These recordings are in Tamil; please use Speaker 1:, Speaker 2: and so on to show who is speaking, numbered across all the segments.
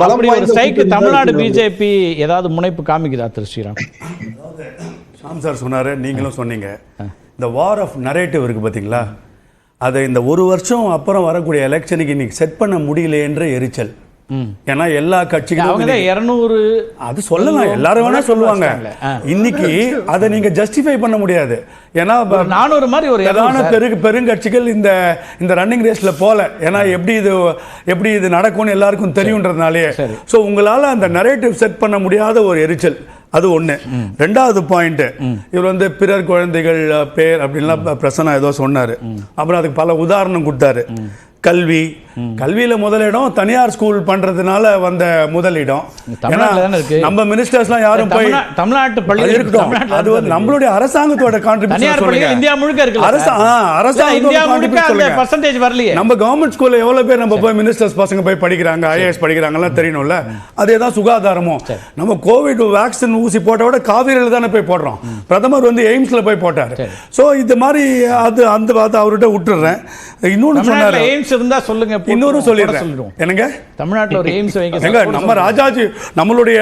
Speaker 1: பலம்
Speaker 2: அப்படி ஒரு ஸ்ட்ரைக்கு தமிழ்நாடு. பிஜேபி ஏதாவது முனைப்பு காமிக்குதா திரு ஸ்ரீராம்?
Speaker 3: ஷாம் சார் சொன்னாரு நீங்களும் சொன்னீங்க. இந்த வார் ஆஃப் நரேட்டிவ் இருக்கு பாத்தீங்களா? அதை இந்த ஒரு வருஷம் அப்புறம் வரக்கூடிய எலெக்ஷனுக்கு இன்னைக்கு செட் பண்ண முடியலையேன்ற எரிச்சல். ஏன்னா எல்லா கட்சிகளும்
Speaker 2: இருநூறு
Speaker 3: அது சொல்லலாம். எல்லாரும் வேணா சொல்லுவாங்க. இன்னைக்கு அதை நீங்க ஜஸ்டிஃபை பண்ண முடியாது. ஏன்னா
Speaker 2: நானூறு மாதிரி ஒரு
Speaker 3: பிரதான
Speaker 2: 200 சார்.
Speaker 3: பெரு பெருங்கட்சிகள் இந்த இந்த ரன்னிங் ரேஸ்ல போல. ஏன்னா எப்படி இது எப்படி இது நடக்கும்னு எல்லாருக்கும் தெரியுன்றதுனாலே. ஸோ உங்களால அந்த நரேட்டிவ் செட் பண்ண முடியாத ஒரு எரிச்சல். அது ஒண்ணு. ரெண்டாவது பாயிண்ட் இவர் வந்து பிறர் குழந்தைகள் பேர் அப்படின்லாம் ப- பிரசன்னா ஏதோ சொன்னாரு. அப்புறம் அதுக்கு பல உதாரணம் கொடுத்தாரு. கல்வி கல்வியில முதலிடம் தனியார் ஸ்கூல் பண்றதுனால வந்த முதலிடம். ஏன்னா
Speaker 2: இருக்கு.
Speaker 3: நம்ம மினிஸ்டர்ஸ்லாம் யாரும் போய்
Speaker 2: தமிழ்நா- தமிழ்நாட்டு பள்ளிகள்
Speaker 3: இருக்கட்டும். அது வந்து
Speaker 2: இருக்கு.
Speaker 3: நம்மளுடைய அரசாங்கத்தோட கான்ட்ரிபியூஷன்
Speaker 2: இந்தியா முழுக்க இருக்குல்ல
Speaker 3: அரசு
Speaker 2: சார்?
Speaker 3: ஆ, அரசாங்கத்தோட
Speaker 2: இந்தியா முழுக்க
Speaker 3: contribute
Speaker 2: அந்த
Speaker 3: சொல்லுங்க.
Speaker 2: பர்சன்டேஜ் வரலையே.
Speaker 3: நம்ம கவர்மெண்ட் ஸ்கூல்ல எவ்வளவு பேர் நம்ம போய் மினிஸ்டர்ஸ் பசங்க போய் படிக்கிறாங்க ஐஏஎஸ் படிக்கிறாங்கலாம் தெரியணும்ல. அதே தான் சுகாதாரமும் நம்ம கோவிட் வேக்சின் ஊசி போட்ட விட காவிரியில தானே போய் போடுறோம். பிரதமர் வந்து எய்ம்ஸ்ல போய் போட்டாரு. சோ இது மாதிரி அது அந்த வார்த்தை அவர்கிட்ட விட்டுறேன். இன்னொன்னு சொன்னாரு.
Speaker 2: எய்ம்ஸ் இருந்தா சொல்லுங்க
Speaker 3: இன்னொரு சொல்லிடுறேன். என்னங்க?
Speaker 2: தமிழ்நாட்டுல ஒரு எய்ம்ஸ் வைங்க
Speaker 3: நம்ம. ராஜாஜி நம்மளுடைய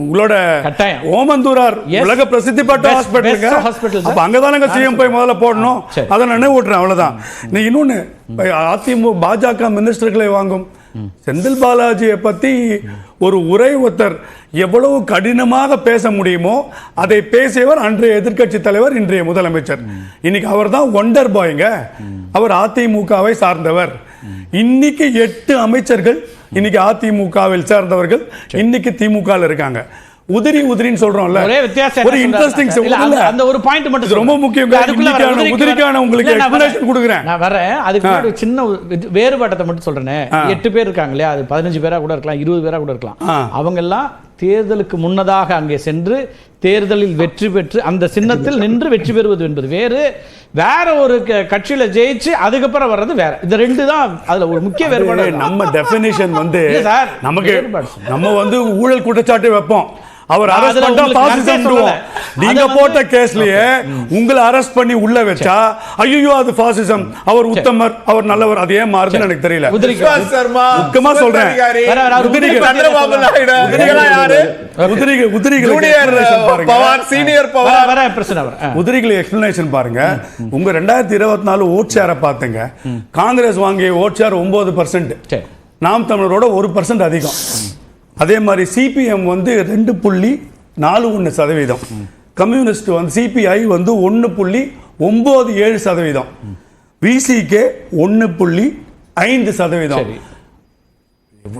Speaker 3: உங்களோட
Speaker 2: கட்டாயம்.
Speaker 3: ஓமந்தூரார். உலக பிரசித்தி பெற்ற
Speaker 2: Best-
Speaker 3: ஹாஸ்பிட்டலுங்க
Speaker 2: sir.
Speaker 3: அப்ப அங்கதானங்க சிஎம் போய் முதல்ல போடணும். அதை நினைவு விட்டுறேன் அவ்வளவுதான். நீ இன்னொன்னு அதிமுக பாஜக மினிஸ்டர்களை வாங்கும். செந்தில் பாலாஜியை பத்தி ஒரு உரை ஒருத்தர் எவ்வளவு கடினமாக பேச முடியுமோ அதை பேசியவர் அன்றைய எதிர்க்கட்சி தலைவர் இன்றைய முதலமைச்சர். இன்னைக்கு அவர் தான் ஒண்டர் பாய்ங்க அவர் அதிமுகவை சார்ந்தவர். இன்னைக்கு எட்டு அமைச்சர்கள் இன்னைக்கு அதிமுகவில் சேர்ந்தவர்கள் இன்னைக்கு திமுக இருக்காங்க. உதிரி உதிரின்னு சொல்றோம்ல.
Speaker 2: ஒரே வித்தியாசம்
Speaker 3: ஒரு இன்ட்ரெஸ்டிங்
Speaker 2: அந்த- ஒரு பாயிண்ட் மட்டும்
Speaker 3: ரொம்ப. முக்கியம்.
Speaker 2: அதுக்குள்ள
Speaker 3: உதிரிக்கான உங்களுக்கு explanation கொடுக்குறேன்.
Speaker 2: நான் வரேன். அதுக்கு ஒரு சின்ன வேறுபாட்டத்தை மட்டும் சொல்றேனே. எட்டு பேர் இருக்காங்க இல்லையா? அது பதினஞ்சு பேரா கூட இருக்கலாம் இருபது பேரா கூட இருக்கலாம். அவங்க எல்லாம் தேர்தலுக்கு முன்னதாக அங்கே சென்று தேர்தலில் வெற்றி பெற்று அந்த சின்னத்தில் நின்று வெற்றி பெறுவது என்பது வேறு. வேற ஒரு கட்சியில ஜெயிச்சு அதுக்கப்புறம் வர்றது வேற. இந்த ரெண்டு தான் அதுல ஒரு முக்கிய வேறுபாடு.
Speaker 3: நம்ம டெபினிஷன் வந்து நமக்கு. நம்ம வந்து ஊழல் குற்றச்சாட்டு வைப்போம். அவர் அரெஸ்ட் பண்ணா பாசிசம். நீங்க போட்ட கேஸ்லயே உங்களை அரெஸ்ட் பண்ணி உள்ள வச்சா ஐயோ அது பாசிசம். அவர் உத்தமர் அவர் நல்லவர் அது ஏன் மாறுதுன்னு எனக்கு தெரியல. முக்கியமா சொல்றேன். எக்ஸ்பிளனேஷன் பாருங்க. உங்க ரெண்டாயிரத்தி இருபத்தி நாலு ஓட் ஷேரை பார்த்துங்க காங்கிரஸ் வாங்கிய ஓட் ஷேர் ஒன்பது பர்சன்ட்
Speaker 2: சரி.
Speaker 3: நாம் தமிழரோட ஒரு பர்சன்ட் அதிகம். அதே மாதிரி சிபிஎம் வந்து ரெண்டு புள்ளி நாலு ஒன்று சதவீதம். கம்யூனிஸ்ட் வந்து சிபிஐ வந்து ஒன்று புள்ளி ஒம்பது ஏழு சதவீதம். விசிகே ஒன்று புள்ளி ஐந்து சதவீதம்.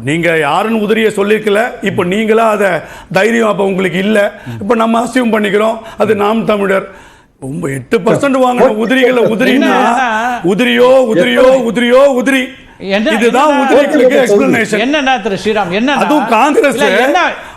Speaker 3: நீங்க யாருன்னு உதிரிய சொல்லிருக்கல. இப்போ நீங்களா அத தைரியம் அப்ப உங்களுக்கு இல்ல. இப்போ நம்ம அசியூம் பண்ணிக்கிறோம். அது நாம் தமிழர். ரொம்ப எட்டு பர்சன்ட் வாங்கின உதிரிகளை உதிரினா
Speaker 2: என்னன்னா,
Speaker 3: உதிரியோ உதிரியோ உதிரியோ உதிரி. இதுதான்
Speaker 2: என்ன-
Speaker 3: உதிரிகளுக்கு எக்ஸ்பிளனேஷன்
Speaker 2: என்னன்னா திரு ஸ்ரீராம் என்ன
Speaker 3: அதுவும் காங்கிரஸ்.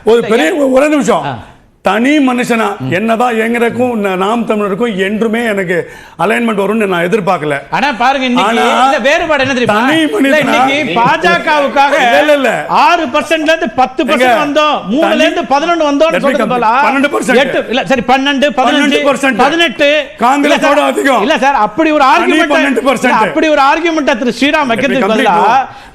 Speaker 3: ஒரு பெரிய ஒரு நிமிஷம். தனி மனுஷனா. என்னதான் எங்களுக்கும் நாம் தமிழருக்கும் என்றுமே எனக்கு அலைன்மெண்ட் வரும்னு நான் எதிர்பார்க்கல.
Speaker 2: ஆனா பாருங்க இன்னைக்கு வேறுபாடு என்ன தெரியுமா?
Speaker 3: தனி
Speaker 2: இன்னைக்கு பாஜகவுக்காக
Speaker 3: இல்ல, இல்ல, இல்ல.
Speaker 2: ஆறு பர்சன்ட்ல இருந்து பத்து
Speaker 3: எங்க?
Speaker 2: பர்சன்ட் வந்தோம். மூணுல
Speaker 3: தனி-
Speaker 2: இருந்து பதினொன்னு வந்தோம்
Speaker 3: Let me
Speaker 2: சொல்றது. போல
Speaker 3: 12%
Speaker 2: இல்ல சரி பன்னெண்டு பதினஞ்சு
Speaker 3: 12%
Speaker 2: பதினெட்டு.
Speaker 3: காங்கிரஸோட
Speaker 2: இல்ல சார்,
Speaker 3: அதிகம்.
Speaker 2: இல்ல சார் அப்படி ஒரு ஆர்குமெண்ட்
Speaker 3: 12%.
Speaker 2: அப்படி ஒரு ஆர்குமெண்ட் திரு ஸ்ரீராம் வைக்கிறதுக்கு பதிலா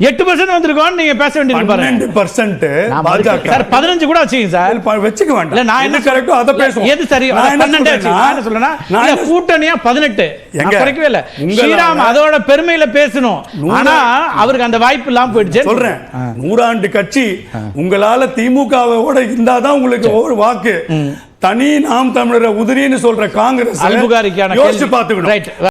Speaker 2: எட்டு பர்சன்ட் வந்திருக்கோம் நீங்க பேச வேண்டியது பாருங்க.
Speaker 3: பர்சன்ட்
Speaker 2: நான் மறுக்கிறேன்.
Speaker 3: பாஜக.
Speaker 2: சார் பதினஞ்சு கூட வச்சுக்கீங்க சார்.
Speaker 3: வச்சுக்க
Speaker 2: இல்ல
Speaker 3: வேண்டாம்
Speaker 2: நான்
Speaker 3: எது
Speaker 2: என்ன
Speaker 3: கரெக்டோ அதை
Speaker 2: இல்ல,
Speaker 3: பேசுவோம்.
Speaker 2: எது சரி?
Speaker 3: நான் என்ன
Speaker 2: பன்னெண்டு வச்சு
Speaker 3: சொல்றேன்னா,
Speaker 2: நான் என்ன சொல்றேன்னா
Speaker 3: நான்
Speaker 2: இல்ல,
Speaker 3: என்ன-
Speaker 2: கூட்டணியா பதினெட்டு.
Speaker 3: எங்க?
Speaker 2: நான் குறைக்கவே இல்ல.
Speaker 3: உங்களால-
Speaker 2: ஸ்ரீராம் அதோட பெருமையில பேசணும். ஆனா அவருக்கு அந்த வாய்ப்பு இல்லாம போயிடுச்சு
Speaker 3: சொல்றேன். நூறாண்டு கட்சி உங்களால திமுகவோட இருந்தாதான் உங்களுக்கு ஒரு வாக்கு. தனி நாம் தமிழரை உதிரின்னு சொல்ற காங்கிரஸ் யோசிச்சு. பாத்துக்கணும்
Speaker 2: ரைட்